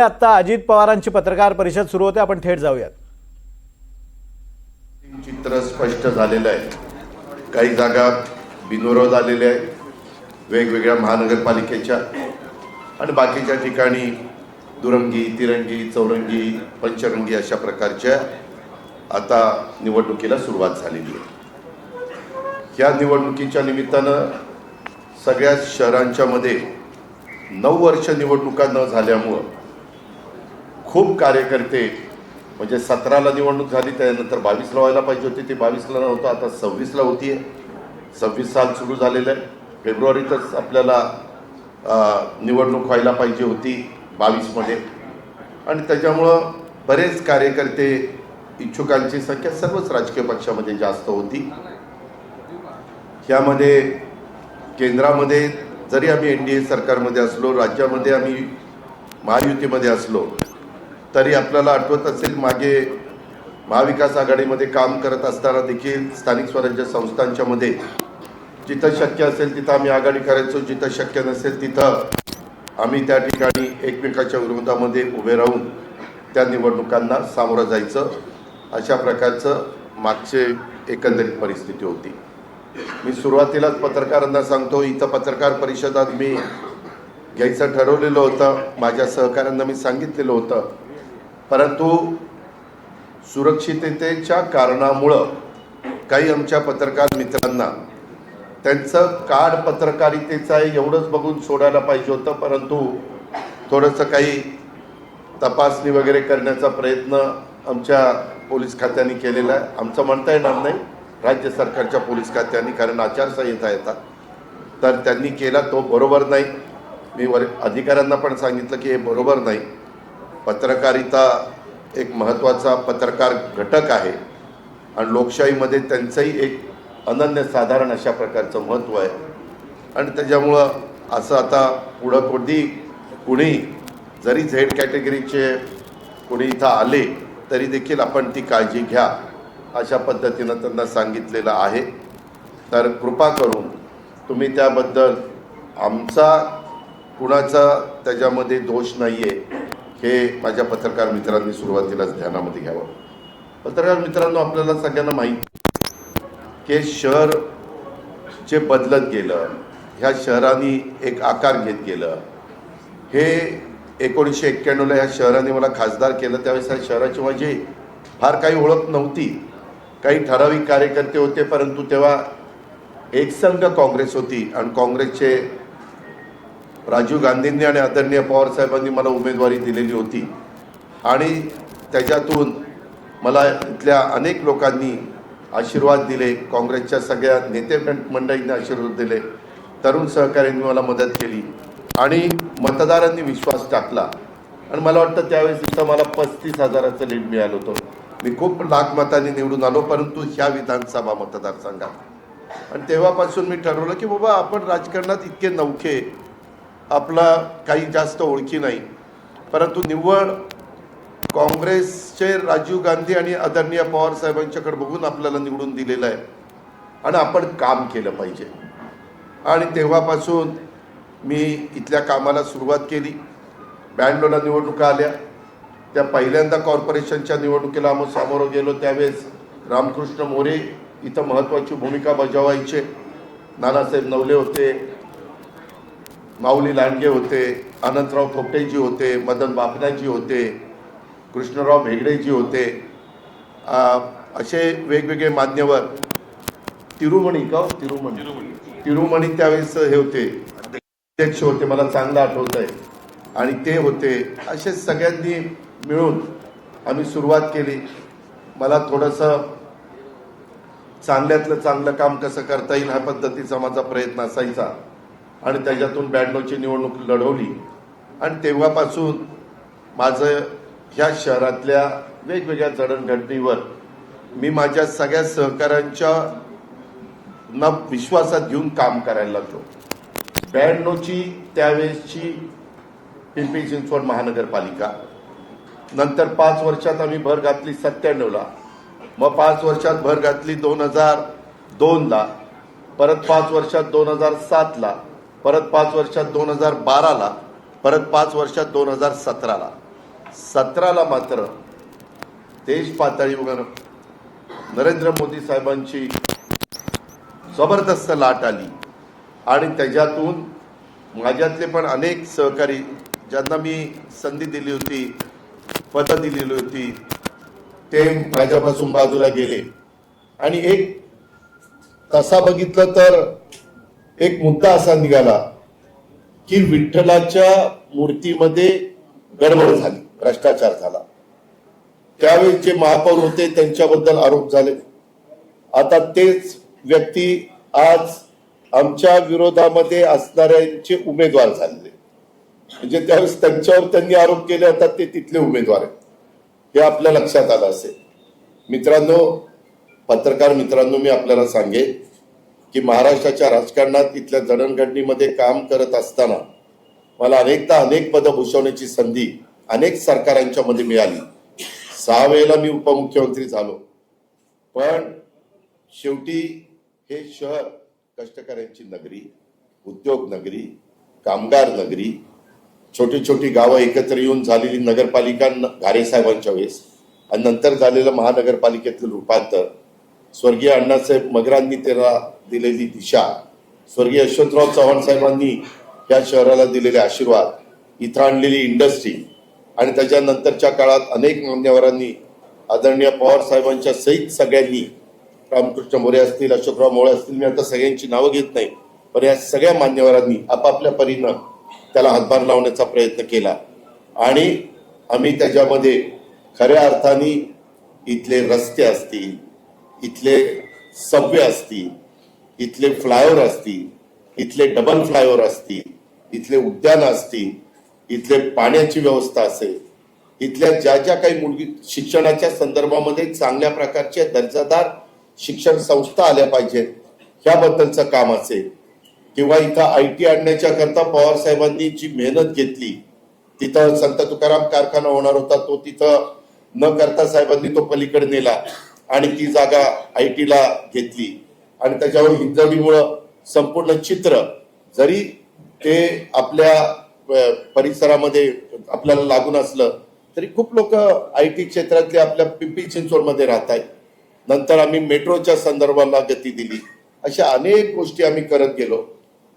आता अजित पवारांची पत्रकार परिषद सुरू होते आपण थेट जाऊयात. चित्र स्पष्ट झालेलं आहे. काही जागा बिनविरोध आलेल्या आहेत. वेगवेगळ्या महानगरपालिकेच्या आणि बाकीच्या ठिकाणी दुरंगी तिरंगी चौरंगी पंचरंगी अशा प्रकारच्या आता निवडणुकीला सुरुवात झालेली आहे. या निवडणुकीच्या निमित्तानं सगळ्या शहरांच्या मध्ये नऊ वर्ष निवडणुका न झाल्यामुळं खूप कार्यकर्ते म्हणजे सतराला निवडणूक झाली त्यानंतर बावीसला व्हायला पाहिजे होती ती बावीसला नव्हतं आता सव्वीसला होती आहे सव्वीस साल सुरू झालेलं आहे. फेब्रुवारीतच आपल्याला निवडणूक व्हायला पाहिजे होती बावीसमध्ये. आणि त्याच्यामुळं बरेच कार्यकर्ते इच्छुकांची संख्या सर्वच राजकीय पक्षामध्ये जास्त होती. यामध्ये केंद्रामध्ये जरी आम्ही एन डी ए सरकारमध्ये असलो राज्यामध्ये आम्ही महायुतीमध्ये असलो तरी आपल्याला आठवत असेल मागे महाविकास आघाडीमध्ये काम करत असताना देखील स्थानिक स्वराज्य संस्थांच्या मध्ये जिथं शक्य असेल तिथं आम्ही आघाडी करायचो जिथं शक्य नसेल तिथं आम्ही त्या ठिकाणी एकमेकाच्या विरोधामध्ये उभे राहून त्या निवडणुकांना सामोरं जायचं. अशा प्रकारचं मागचे एकंदरीत परिस्थिती होती. मी सुरुवातीलाच पत्रकारांना सांगतो इथं पत्रकार परिषदात मी घ्यायचं ठरवलेलं होतं माझ्या सहकाऱ्यांना मी सांगितलेलं होतं. परंतु सुरक्षिततेच्या कारणामुळं काही आमच्या पत्रकार मित्रांना त्यांचं कार्ड पत्रकारितेचं आहे एवढंच बघून सोडायला पाहिजे होतं परंतु थोडंसं काही तपासणी वगैरे करण्याचा प्रयत्न आमच्या पोलीस खात्याने केलेला आहे. आमचं म्हणता येणार नाही राज्य सरकारच्या पोलीस खात्याने कारण आचारसंहिता येतात. तर त्यांनी केला तो बरोबर नाही. मी वर अधिकाऱ्यांना पण सांगितलं की हे बरोबर नाही. पत्रकारिता एक महत्त्वाचा पत्रकार घटक आहे. आणि लोकशाहीमध्ये त्यांचंही एक अनन्यसाधारण अशा प्रकारचं महत्त्व आहे. आणि त्याच्यामुळं असं आता पुढं कोणी कुणी जरी झेड कॅटेगरीचे कोणी इथं आले तरी देखील आपण ती काळजी घ्या अशा पद्धतीनं त्यांना सांगितलेलं आहे. तर कृपा करून तुम्ही त्याबद्दल आमचा कुणाचा त्याच्यामध्ये दोष नाही आहे हे माझ्या पत्रकार मित्रांनी सुरुवातीलाच ध्यानामध्ये घ्यावं. पत्रकार मित्रांनो आपल्याला सगळ्यांना माहीत की शहर जे बदलत गेलं ह्या शहराने एक आकार घेत गेलं. हे एकोणीसशे एक्क्याण्णवला ह्या शहराने मला खासदार केलं त्यावेळेस ह्या शहराची माझी फार काही ओळख नव्हती. काही ठराविक कार्यकर्ते होते परंतु तेव्हा एकसंघ काँग्रेस होती आणि काँग्रेसचे राजीव गांधींनी आणि आदरणीय पवारसाहेबांनी मला उमेदवारी दिलेली होती. आणि त्याच्यातून मला इथल्या अनेक लोकांनी आशीर्वाद दिले काँग्रेसच्या सगळ्या नेते मंडळींनी आशीर्वाद दिले तरुण सहकाऱ्यांनी मला मदत केली आणि मतदारांनी विश्वास टाकला. आणि मला वाटतं त्यावेळेस इथं मला पस्तीस हजाराचं लीड मिळालं होतं. मी खूप लाख मताने निवडून आलो परंतु ह्या विधानसभा मतदारसंघात. आणि तेव्हापासून मी ठरवलं की बाबा आपण राजकारणात इतके नौखे आपला काही जास्त ओळखी नाही. परंतु निव्वळ काँग्रेसचे राजीव गांधी आणि आदरणीय पवार साहेबांच्याकडे बघून आपल्याला निवडून दिलेलं आहे. आणि आपण काम केलं पाहिजे. आणि तेव्हापासून मी इथल्या कामाला सुरुवात केली. ब्याण्णवला निवडणुका आल्या. त्या पहिल्यांदा कॉर्पोरेशनच्या निवडणुकीला आम्ही सामोरं गेलो. त्यावेळेस रामकृष्ण मोरे इथं महत्त्वाची भूमिका बजावायचे. नानासाहेब नवले होते. माऊली लांडगे होते अनंतराव थोपटेजी होते मदन बापनाजी होते कृष्णराव भेगडेजी होते. असे वेगवेगळे मान्यवर. तिरुमणी का हो? तिरुमणी. तिरुमणी त्यावेळेस हे होते. अध्यक्ष होते मला चांगलं आठवत आहे. आणि ते होते. असे सगळ्यांनी मिळून आम्ही सुरुवात केली. मला थोडंसं चांगल्यातलं चांगलं काम कसं करता येईल ह्या पद्धतीचा माझा प्रयत्न असायचा. आणि त्याच्यातून ब्याण्णवची निवडणूक लढवली. आणि तेव्हापासून माझं ह्या शहरातल्या वेगवेगळ्या जडणघडणीवर मी माझ्या सगळ्या सहकाऱ्यांच्या ना विश्वासात घेऊन काम करायला लागलो. ब्याण्णवची त्यावेळेसची पिंपरी चिंचवड महानगरपालिका. नंतर पाच वर्षात आम्ही भर घातली सत्त्याण्णवला. मग पाच वर्षात भर घातली दोन हजार दोनला. परत पाच वर्षात दोन हजार सातला. परत पाच वर्षात दोन हजार बाराला परत पाच वर्षात दोन हजार सतराला. सतराला मात्र देश पातळीवर नरेंद्र मोदी साहेबांची जबरदस्त लाट आली. आणि त्याच्यातून माझ्यातले पण अनेक सहकारी ज्यांना मी संधी दिली होती पदं दिलेली होती ते माझ्यापासून बाजूला गेले. आणि एक तसा बघितलं तर एक मुद्दा असा निघाला की विठ्ठलाच्या मूर्तीमध्ये गडबड झाली भ्रष्टाचार झाला. त्यावेळी जे महापौर होते त्यांच्याबद्दल आरोप झाले. आता तेच व्यक्ती आज आमच्या विरोधामध्ये असणाऱ्यांचे उमेदवार झालेले. म्हणजे त्यावेळेस त्यांच्यावर त्यांनी आरोप केले आता ते तिथले उमेदवार आहेत. हे आपल्या लक्षात आलं असेल. मित्रांनो पत्रकार मित्रांनो मी आपल्याला सांगेन की महाराष्ट्राच्या राजकारणात इथल्या जडणघडणीमध्ये काम करत असताना मला अनेकदा अनेक पदं भूषवण्याची संधी अनेक सरकारांच्या मध्ये मिळाली. सहा वेळेला मी उपमुख्यमंत्री झालो. पण शेवटी हे शहर कष्टकऱ्यांची नगरी उद्योग नगरी कामगार नगरी छोटी छोटी गावं एकत्र येऊन झालेली नगरपालिका न- घारे साहेबांच्या वेळेस आणि नंतर झालेलं महानगरपालिकेतलं रूपांतर स्वर्गीय अण्णासाहेब मगरांनी त्याला दिलेली दिशा. स्वर्गीय यशवंतराव चव्हाण साहेबांनी या शहराला दिलेले आशीर्वाद इथं आणलेली इंडस्ट्री आणि त्याच्यानंतरच्या काळात अनेक मान्यवरांनी आदरणीय पवार साहेबांच्या सहित सगळ्यांनी रामकृष्ण मोरे असतील अशोकराव मोळे असतील मी आता सगळ्यांची नावं घेत नाही पण या सगळ्या मान्यवरांनी आपापल्या परीनं त्याला हातभार लावण्याचा प्रयत्न केला. आणि आम्ही त्याच्यामध्ये खऱ्या अर्थाने इथले रस्ते असतील इथले सबवे असतील इथले फ्लायओव्हर असतील इथले डबल फ्लायओव्हर असतील इथले उद्यान असतील इथले पाण्याची व्यवस्था असेल इथल्या ज्या ज्या काही मुलगी शिक्षणाच्या संदर्भामध्ये चांगल्या प्रकारच्या दर्जादार शिक्षण संस्था आल्या पाहिजेत ह्याबद्दलचं काम असेल. किंवा इथं आय टी आणण्याच्या करता पवार साहेबांनी जी मेहनत घेतली तिथं संत तुकाराम कारखाना होणार होता तो तिथं न करता साहेबांनी तो पलीकडे नेला. आणि ती जागा आय टीला घेतली. आणि त्याच्यावर हिंजवडीमुळं संपूर्ण चित्र जरी ते आपल्या परिसरामध्ये आपल्याला लागून असलं तरी खूप लोक आय टी क्षेत्रातले आपल्या पिंपरी चिंचवडमध्ये राहत आहेत नंतर आम्ही मेट्रोच्या संदर्भाला गती दिली. अशा अनेक गोष्टी आम्ही करत गेलो.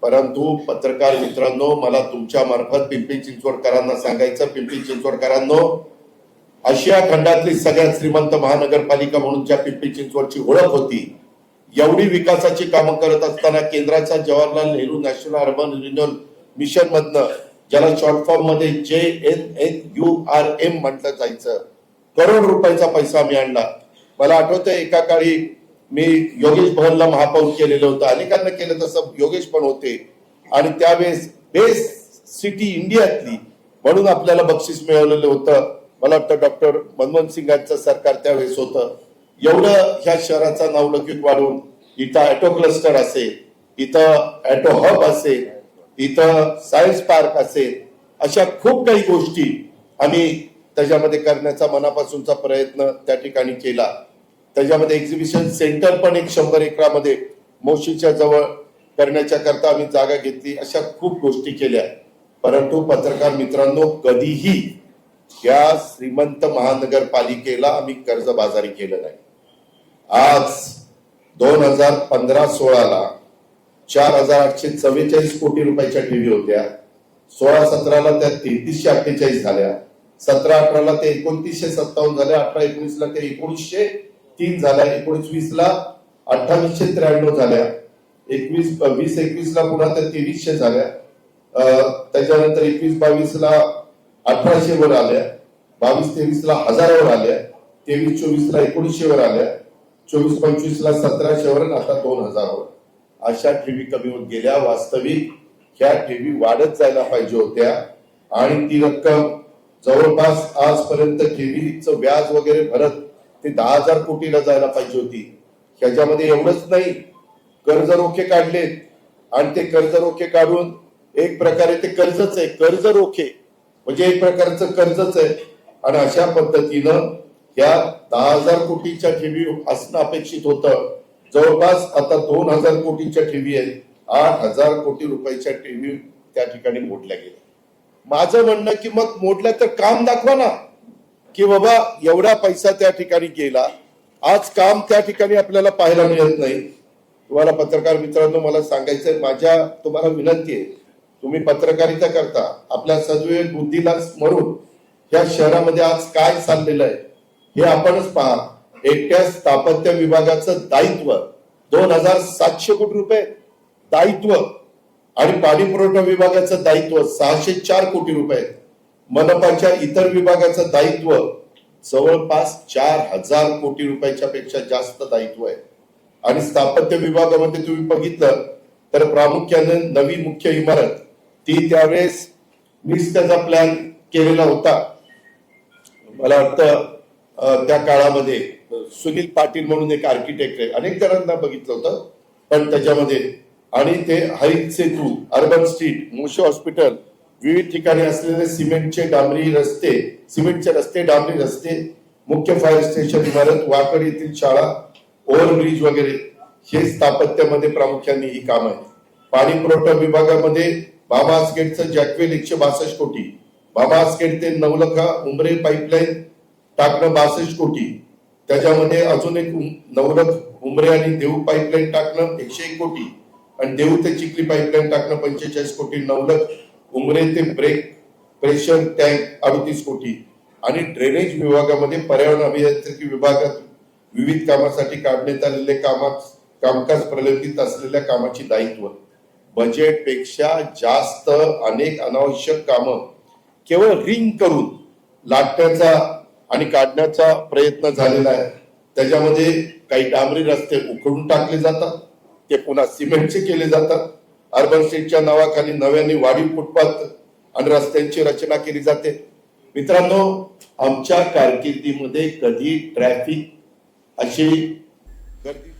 परंतु पत्रकार मित्रांनो मला तुमच्या मार्फत पिंपरी चिंचवडकरांना सांगायचं पिंपरी चिंचवडकरांनो आशिया खंडातली सगळ्यात श्रीमंत महानगरपालिका म्हणून ज्या पिंपरी चिंचवडची ओळख होती एवढी विकासाची कामं करत असताना केंद्राच्या Jawaharlal Nehru national urban renewal mission मधनं ज्याला शॉर्ट फॉर्ममध्ये J N N U R M म्हटलं जायचं करोड रुपयाचा पैसा आम्ही आणला. मला आठवतंय एका काळी मी योगेश भवनला महापौर केलेलं होतं. अनेकांना केलं तसं योगेश पण होते. आणि त्यावेळेस बेस्ट सिटी इंडियातली म्हणून आपल्याला बक्षीस मिळवलेलं होतं. मला वाटतं डॉक्टर मनमोहन सिंगांचं सरकार त्यावेळेस होतं. एवढं ह्या शहराचा नावलौकिक वाढवून इथं ॲटो क्लस्टर असेल इथं ॲटो हब असेल इथं सायन्स पार्क असेल अशा खूप काही गोष्टी आम्ही त्याच्यामध्ये करण्याचा मनापासूनचा प्रयत्न त्या ठिकाणी केला. त्याच्यामध्ये एक्झिबिशन सेंटर पण एक शंभर एकरामध्ये मोशीच्या जवळ करण्याच्या करता आम्ही जागा घेतली अशा खूप गोष्टी केल्या. परंतु पत्रकार मित्रांनो कधीही या श्रीमंत महानगरपालिकेला आम्ही कर्जबाजारी केलं नाही. आज दोन हजार पंधरा सोळाला चार हजार आठशे चव्वेचाळीस कोटी रुपयाच्या ठेवी होत्या. सोळा सतराला त्या तेहतीसशे अठ्ठेचाळीस झाल्या. सतरा अठराला ते एकोणतीसशे सत्तावन्न झाल्या. अठरा एकोणीसला ते एकोणीसशे तीन झाल्या. एकोणीस वीसला अठ्ठावीसशे त्र्याण्णव झाल्या. एकवीस वीस एकवीसला पुन्हा त्या तेवीसशे झाल्या. त्याच्यानंतर एकवीस बावीसला अठराशे वर आल्या बावीस तेवीस ला हजारावर आल्या तेवीस चोवीस ला एकोणीसशे वर आल्या चोवीस पंचवीस ला सतराशे वर आणि आता दोन हजारवर. अशा ठेवी कमी होत गेल्या. वास्तविक ह्या ठेवी वाढत जायला पाहिजे होत्या. आणि ती रक्कम जवळपास आजपर्यंत ठेवीचं व्याज वगैरे भरत ते दहा हजार कोटीला जायला पाहिजे होती. ह्याच्यामध्ये एवढंच नाही. कर्ज रोखे काढलेत. आणि ते कर्ज रोखे काढून एक प्रकारे ते कर्जच आहे. कर्ज रोखे. म्हणजे एक प्रकारचं कर्जच आहे. आणि अशा पद्धतीनं या दहा हजार कोटीच्या ठेवी असणं अपेक्षित होतं. जवळपास आता दोन हजार कोटीच्या ठेवी आहेत. आठ हजार कोटी रुपयाच्या ठेवी त्या ठिकाणी मोडल्या गेल्या. माझं म्हणणं की मग मोडल्या तर काम दाखवा ना. की बाबा एवढा पैसा त्या ठिकाणी गेला. आज काम त्या ठिकाणी आपल्याला पाहायला मिळत नाही. तुम्हाला पत्रकार मित्रांनो मला सांगायचंय माझ्या तुम्हाला विनंती आहे. तुम्ही पत्रकारिता करता आपल्या सद्विवेक बुद्धीला स्मरून या शहरामध्ये आज काय चाललेलं आहे हे आपणच पहा एकट्या स्थापत्य विभागाचं दायित्व दोन हजार सातशे कोटी रुपये दायित्व आणि पाणी पुरवठा विभागाचं दायित्व सहाशे चार कोटी रुपये. मनपाच्या इतर विभागाचं दायित्व जवळपास चार हजार कोटी रुपयाच्या पेक्षा जास्त दायित्व आहे. आणि स्थापत्य विभागामध्ये तुम्ही बघितलं तर प्रामुख्याने नवी मुख्य इमारत ती त्यावेळेस मीच त्याचा प्लॅन केलेला होता. मला वाटतं त्या काळामध्ये सुनील पाटील म्हणून एक आर्किटेक्ट आहे. अनेक जणांना बघितलं होतं पण त्याच्यामध्ये आणि ते हरित सेतू अर्बन स्ट्रीट मोशे हॉस्पिटल विविध ठिकाणी असलेले सिमेंटचे डांबरी रस्ते सिमेंटचे रस्ते डांबरी रस्ते मुख्य फायर स्टेशन इमारत वाकड येथील शाळा ओव्हरब्रिज वगैरे हे स्थापत्यामध्ये प्रामुख्याने ही काम आहे पाणी पुरवठा विभागामध्ये बाबा आसगेटचं जॅकवेल एकशे बासष्ट कोटी बाबा आसगेट ते नवलखा उमरे पाईपलाईन टाकणं बासष्ट कोटी त्याच्यामध्ये अजून एक नवलख उमरे आणि देऊ पाईपलाईन टाकणं एकशे एक कोटी आणि देऊ ते चिखली पाईपलाईन टाकणं पंचेचाळीस कोटी नवलख उमरे ते ब्रेक प्रेशर टँक अडतीस कोटी आणि ड्रेनेज विभागामध्ये पर्यावरण अभियांत्रिकी विभागात विविध कामासाठी काढण्यात आलेले कामात कामकाज प्रलंबित असलेल्या कामाची दायित्व. बजेटपेक्षा जास्त अनेक अनावश्यक कामं केवळ रिंग करून लाटण्याचा आणि काढण्याचा प्रयत्न झालेला आहे. त्याच्यामध्ये काही डांबरी रस्ते उखडून टाकले जातात ते पुन्हा सिमेंटचे केले जातात. अर्बन स्टेटच्या नावाखाली नव्याने वाढीव फुटपाथ आणि रस्त्यांची रचना केली जाते. मित्रांनो आमच्या कारकिर्दीमध्ये कधी ट्रॅफिक अशी गर्दी